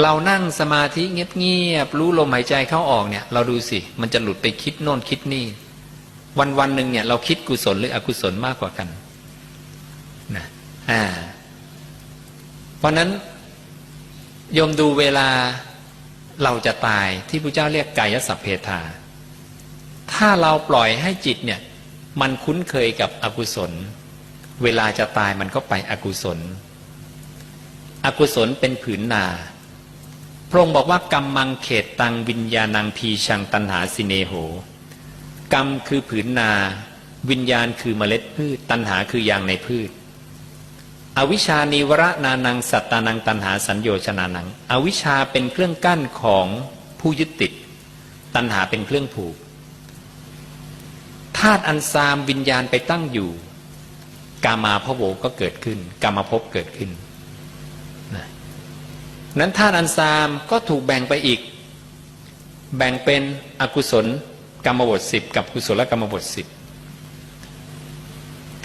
เรานั่งสมาธิเงียบๆรู้ลมหายใจเข้าออกเนี่ย เราดูสิ มันจะหลุดไปคิดโน่นคิดนี่ วันวันๆหนึ่งเนี่ย เราคิดกุศลหรืออกุศลมากกว่ากันนะอ่าเพราะนั้นยมดูเวลาเราจะตายที่พระเจ้าเรียกกายสัพเพทา ถ้าเราปล่อยให้จิตเนี่ย มันคุ้นเคยกับอกุศล เวลาจะตายมันก็ไปอกุศล อกุศลเป็นผืนนา พระองค์บอกว่ากรรมมังเขตตังวิญญาณังพีชังตันหาสิเนโห กรรมคือผืนนา วิญญาณคือเมล็ดพืช ตันหาคือยางในพืช อวิชานิวรนานังสัตตานังตันหาสัญโยชนานัง อวิชาเป็นเครื่องกั้นของผู้ยึดติด ตันหาเป็นเครื่องผูกธาตุอันซามวิญญาณไปตั้งอยู่ กามาพโวก็เกิดขึ้น กามาภพเกิดขึ้น นั้นธาตุอันซามก็ถูกแบ่งไปอีก แบ่งเป็นอกุศลกรรมบทสิบกับกุศลกรรมบทสิบ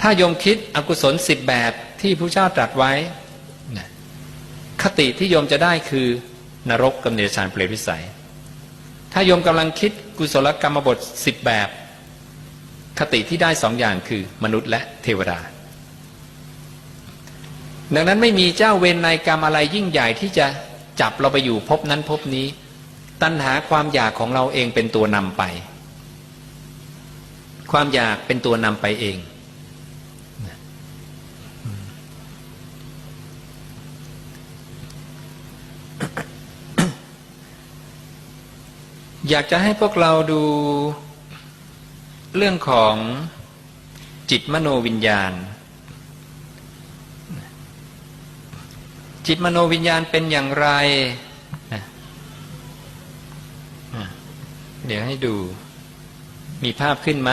ถ้าโยมคิดอกุศลสิบแบบที่พระเจ้าตรัสไว้ คติที่โยมจะได้คือนรกกับเนรชานเปรตวิสัย ถ้าโยมกำลังคิดกุศลกรรมบทสิบแบบ คติที่ได้สองอย่างคือมนุษย์และเทวดา ดังนั้นไม่มีเจ้าเวรในกรรมอะไรยิ่งใหญ่ที่จะจับเราไปอยู่ภพนั้นภพนี้ ตัณหาความอยากของเราเองเป็นตัวนำไป ความอยากเป็นตัวนำไปเองอยากจะให้พวกเราดูเรื่องของจิตมโนวิญญาณ จิตมโนวิญญาณเป็นอย่างไรนะเดี๋ยวให้ดู มีภาพขึ้นม